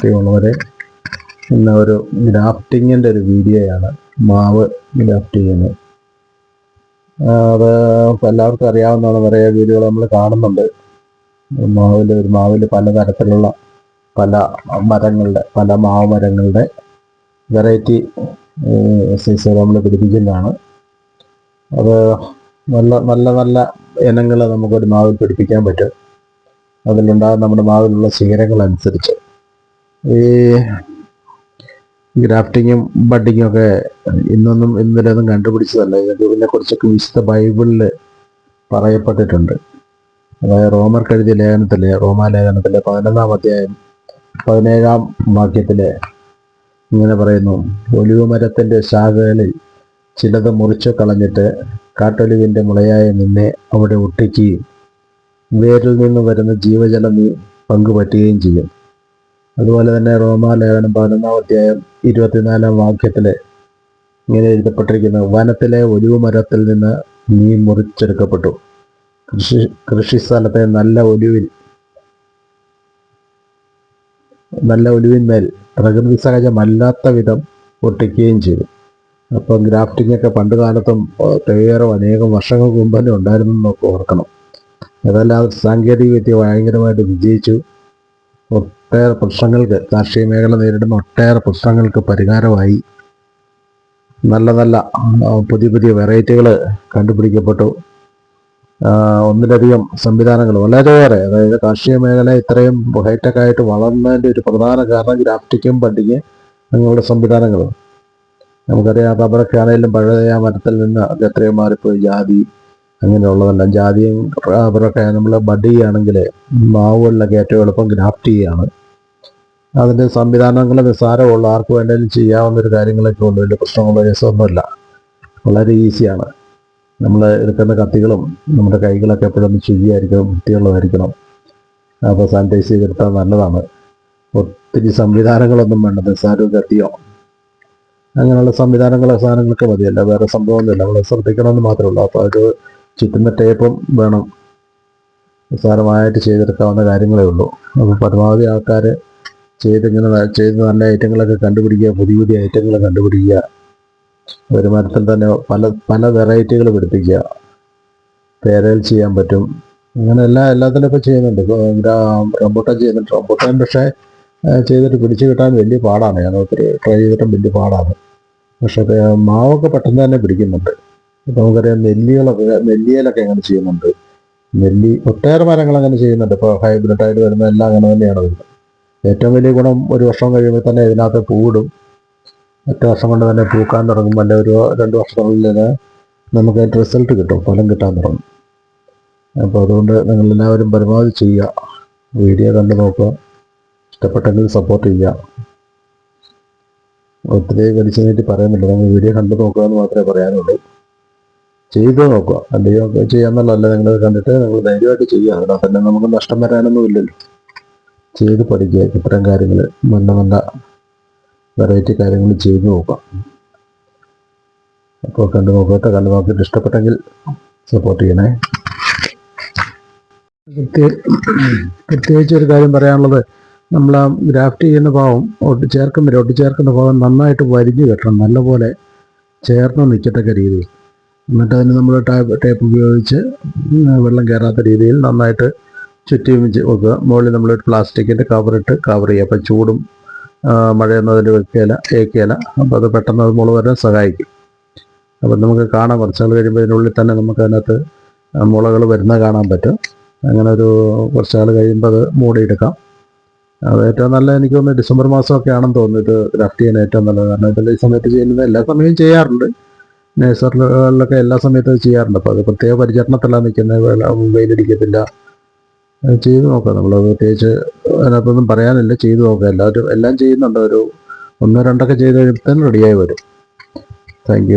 പ്രിയമുള്ളവരെ ഇന്ന് ഒരു ഗ്രാഫ്റ്റിങ്ങിന്റെ ഒരു വീഡിയോയാണ് മാവ് ഗ്രാഫ്റ്റ് ചെയ്യുന്നത് അത് എല്ലാവർക്കും അറിയാവുന്നതാണ് നിറയെ വീഡിയോകൾ നമ്മൾ കാണുന്നുണ്ട്. മാവിൽ ഒരു മാവിൽ പലതരത്തിലുള്ള പല മരങ്ങളുടെ പല മാവ് മരങ്ങളുടെ വെറൈറ്റി സൈസ് നമ്മൾ പിടിപ്പിക്കുന്നതാണ്. അത് നല്ല നല്ല നല്ല ഇനങ്ങൾ നമുക്കൊരു മാവിൽ പിടിപ്പിക്കാൻ പറ്റും. അതിലുണ്ടാകുന്ന നമ്മുടെ മാവിലുള്ള ശീലങ്ങൾ അനുസരിച്ച് ഈ ഗ്രാഫ്റ്റിങ്ങും ബഡിങ്ങും ഒക്കെ ഇന്നൊന്നും ഇന്നലെയൊന്നും കണ്ടുപിടിച്ചതല്ല. ഇതിനെ കുറിച്ചൊക്കെ വിശുദ്ധ ബൈബിളിൽ പറയപ്പെട്ടിട്ടുണ്ട്. അതായത് റോമർ എഴുതിയ ലേഖനത്തിലെ റോമാലേഖനത്തിലെ പതിനൊന്നാം അധ്യായം പതിനേഴാം വാക്യത്തിലെ ഇങ്ങനെ പറയുന്നു ഒലിവ് മരത്തിന്റെ ശാഖകളിൽ ചിലത് മുറിച്ചു കളഞ്ഞിട്ട് കാട്ടൊലിവിന്റെ മുളയായ നിന്നെ അവിടെ ഒട്ടിക്കുകയും വേരിൽ നിന്ന് വരുന്ന ജീവജലം നീ പങ്കുപറ്റുകയും ചെയ്യും. അതുപോലെ തന്നെ റോമാലേഖനം പതിനൊന്നാം അധ്യായം ഇരുപത്തിനാലാം വാക്യത്തിൽ ഇങ്ങനെ എഴുതപ്പെട്ടിരിക്കുന്നു വനത്തിലെ ഒലിവ് മരത്തിൽ നിന്ന് നീ മുറിച്ചെടുക്കപ്പെട്ടു. കൃഷി കൃഷിസ്ഥലത്തെ നല്ല ഒലിവിൽ നല്ല ഒലിവിന്മേൽ പ്രകൃതി സഹജമല്ലാത്ത വിധം ഒട്ടിക്കുകയും ചെയ്തു. അപ്പോൾ ഗ്രാഫ്റ്റിംഗ് ഒക്കെ പണ്ട് കാലത്തും ഒട്ടേറെ അനേകം വർഷങ്ങൾക്ക് മുമ്പ് തന്നെ ഉണ്ടായിരുന്നു എന്നൊക്കെ ഓർക്കണം. അതെല്ലാം സാങ്കേതിക വിദ്യ ഭയങ്കരമായിട്ട് വിജയിച്ചു. ഒട്ടേറെ പ്രശ്നങ്ങൾക്ക് കാർഷിക മേഖല നേരിടുന്ന ഒട്ടേറെ പ്രശ്നങ്ങൾക്ക് പരിഹാരമായി. നല്ല നല്ല പുതിയ പുതിയ വെറൈറ്റികൾ കണ്ടുപിടിക്കപ്പെട്ടു. ഒന്നിലധികം സംവിധാനങ്ങൾ വളരെയേറെ അതായത് കാർഷിക മേഖല ഇത്രയും ഹൈടെക് ആയിട്ട് വളർന്നതിന്റെ ഒരു പ്രധാന കാരണം ഗ്രാഫ്റ്റിക്കും പണ്ടിക്ക് അങ്ങനെയുള്ള സംവിധാനങ്ങൾ. നമുക്കറിയാം റബ്ബറൊക്കെ ആണെങ്കിലും പഴയ മരത്തിൽ നിന്ന് എത്രയും മാറിപ്പോയി. ജാതി അങ്ങനെയുള്ളതെല്ലാം. ജാതിയും റബ്ബറൊക്കെ നമ്മൾ ബഡ് ചെയ്യുകയാണെങ്കിൽ മാവുകളിലൊക്കെ ഏറ്റവും എളുപ്പം ഗ്രാഫ്റ്റ് ചെയ്യുകയാണ് അതിന്റെ സംവിധാനങ്ങൾ നിസ്സാരമുള്ള ആർക്ക് വേണമെങ്കിലും ചെയ്യാവുന്ന ഒരു കാര്യങ്ങളൊക്കെ ഉള്ളൂ വലിയ പ്രശ്നങ്ങളോ രസമൊന്നുമില്ല വളരെ ഈസിയാണ്. നമ്മൾ എടുക്കുന്ന കത്തികളും നമ്മുടെ കൈകളൊക്കെ എപ്പോഴും ശുചിയായിരിക്കണം വൃത്തിയുള്ളതായിരിക്കണം. അപ്പോൾ സാനിറ്റൈസ് ചെയ്തെടുത്താൽ നല്ലതാണ്. ഒത്തിരി സംവിധാനങ്ങളൊന്നും വേണ്ട. നിസ്സാരവും കത്തിയോ. അങ്ങനെയുള്ള സംവിധാനങ്ങളോ സാധനങ്ങളൊക്കെ മതിയല്ല. വേറെ സംഭവമൊന്നുമില്ല. നമ്മൾ ശ്രദ്ധിക്കണമെന്ന് മാത്രമേ ഉള്ളൂ അപ്പോൾ അത് ചുറ്റുന്ന ടേപ്പും വേണം. നിസ്സാരമായിട്ട് ചെയ്തെടുക്കാവുന്ന കാര്യങ്ങളേ ഉള്ളൂ. അപ്പോൾ പരമാവധി ആൾക്കാർ ചെയ്തിങ്ങനെ ചെയ്ത് നല്ല ഐറ്റങ്ങളൊക്കെ കണ്ടുപിടിക്കുക പുതിയ പുതിയ ഐറ്റങ്ങൾ കണ്ടുപിടിക്കുക. വരുമാനത്തിൽ തന്നെ പല പല വെറൈറ്റികൾ പിടിപ്പിക്കുക. പേരയിൽ ചെയ്യാൻ പറ്റും. അങ്ങനെ എല്ലാ എല്ലാത്തിനും ഇപ്പോൾ ചെയ്യുന്നുണ്ട്. ഇപ്പോൾ റംബൂട്ടാൻ ചെയ്യുന്നുണ്ട്. റംബൂട്ടാൻ പക്ഷേ ചെയ്തിട്ട് പിടിച്ചു കിട്ടാൻ വലിയ പാടാണ്. ഞാൻ ഒത്തിരി ട്രൈ ചെയ്തിട്ടും വലിയ പാടാണ്. പക്ഷേ മാവൊക്കെ പെട്ടെന്ന് തന്നെ പിടിക്കുന്നുണ്ട്. ഇപ്പം നമുക്കറിയാം നെല്ലികളൊക്കെ നെല്ലിയിലൊക്കെ അങ്ങനെ ചെയ്യുന്നുണ്ട്. നെല്ലി ഒട്ടേറെ മരങ്ങൾ അങ്ങനെ ചെയ്യുന്നുണ്ട്. ഇപ്പോൾ ഹൈബ്രിഡായിട്ട് വരുന്ന എല്ലാം അങ്ങനെ തന്നെയാണ് വരുന്നത്. ഏറ്റവും വലിയ ഗുണം ഒരു വർഷം കഴിയുമ്പോൾ തന്നെ ഇതിനകത്ത് പൂവിടും. ഒറ്റ വർഷം കൊണ്ട് തന്നെ പൂക്കാൻ തുടങ്ങും. അല്ലെ ഒരു രണ്ട് വർഷത്തിനുള്ളിൽ തന്നെ നമുക്ക് അതിന്റെ റിസൾട്ട് കിട്ടും. ഫലം കിട്ടാൻ തുടങ്ങും. അപ്പോൾ അതുകൊണ്ട് നിങ്ങൾ എല്ലാവരും പരമാവധി ചെയ്യുക. വീഡിയോ കണ്ടു നോക്കുക. ഇഷ്ടപ്പെട്ടെങ്കിൽ സപ്പോർട്ട് ചെയ്യുക. ഒത്തിരി വലിച്ചു നീട്ടി പറയുന്നില്ല നിങ്ങൾ വീഡിയോ കണ്ടു നോക്കുക എന്ന് മാത്രമേ പറയാനുള്ളൂ. ചെയ്ത് നോക്കുക. അല്ലെങ്കിൽ ചെയ്യാമെന്നുള്ളതല്ല നിങ്ങൾ കണ്ടിട്ട്. നിങ്ങൾ ധൈര്യമായിട്ട് ചെയ്യുക. അതിനകത്ത് തന്നെ നമുക്ക് നഷ്ടം വരാനൊന്നും ഇല്ലല്ലോ. ചെയ്ത് പഠിക്കുക. ഇത്തരം കാര്യങ്ങൾ നല്ല നല്ല വെറൈറ്റി കാര്യങ്ങൾ ചെയ്തു നോക്കാം അപ്പോൾ കണ്ടു നോക്കട്ടെ. കണ്ടു നോക്കിയിട്ട് ഇഷ്ടപ്പെട്ടെങ്കിൽ സപ്പോർട്ട് ചെയ്യണേ. പ്രത്യേ- പ്രത്യേകിച്ച് ഒരു കാര്യം പറയാനുള്ളത് നമ്മൾ ആ ഗ്രാഫ്റ്റ് ചെയ്യുന്ന ഭാവം ഒട്ടി ചേർക്കുന്ന ഭാവം നന്നായിട്ട് വരിഞ്ഞു കെട്ടണം. നല്ലപോലെ ചേർന്ന് നിൽക്കത്തക്ക രീതിയിൽ. എന്നിട്ട് അതിന് നമ്മൾ ടേപ്പ് ടേപ്പ് ഉപയോഗിച്ച് വെള്ളം കയറാത്ത രീതിയിൽ നന്നായിട്ട് ചുറ്റി വെക്കുക. മുകളിൽ നമ്മൾ പ്ലാസ്റ്റിക്കിന്റെ കവറിട്ട് കവർ ചെയ്യുക. അപ്പം ചൂടും മഴയെന്നതിന്റെ വെക്കുകയില്ല ഏക്കുകയില്ല അപ്പോൾ അത് പെട്ടെന്ന് അത് മുള വരാൻ സഹായിക്കും. അപ്പം നമുക്ക് കാണാം കുറച്ചാൾ കഴിയുമ്പോൾ ഇതിനുള്ളിൽ തന്നെ നമുക്ക് അതിനകത്ത് മുളകൾ വരുന്ന കാണാൻ പറ്റും. അങ്ങനെ ഒരു കുറച്ചാൾ കഴിയുമ്പോൾ അത് മൂടിയെടുക്കാം. അത് ഏറ്റവും നല്ല എനിക്ക് തോന്നുന്നു ഡിസംബർ മാസമൊക്കെ ആണെന്ന് തോന്നുന്നു ഇത് ഗ്രാഫ്റ്റ് ചെയ്യാൻ ഏറ്റവും നല്ലത്. കാരണം ഇതിൽ ഈ സമയത്ത് ചെയ്യുന്നത് എല്ലാ സമയവും ചെയ്യാറുണ്ട്. നേഴ്സറികളിലൊക്കെ എല്ലാ സമയത്തും ചെയ്യാറുണ്ട്. അപ്പോൾ അത് പ്രത്യേക പരിചരണത്തിലാണ് നിൽക്കുന്നത്. വെയിലടിക്കത്തില്ല. ചെയ്ത് നോക്കാം. നമ്മൾ പ്രത്യേകിച്ച് അതിനകത്തൊന്നും പറയാനില്ല. ചെയ്തു നോക്കാം. എല്ലാവരും എല്ലാം ചെയ്യുന്നുണ്ട്. ഒരു ഒന്നോ രണ്ടൊക്കെ ചെയ്ത് തന്നെ റെഡിയായി വരും. താങ്ക്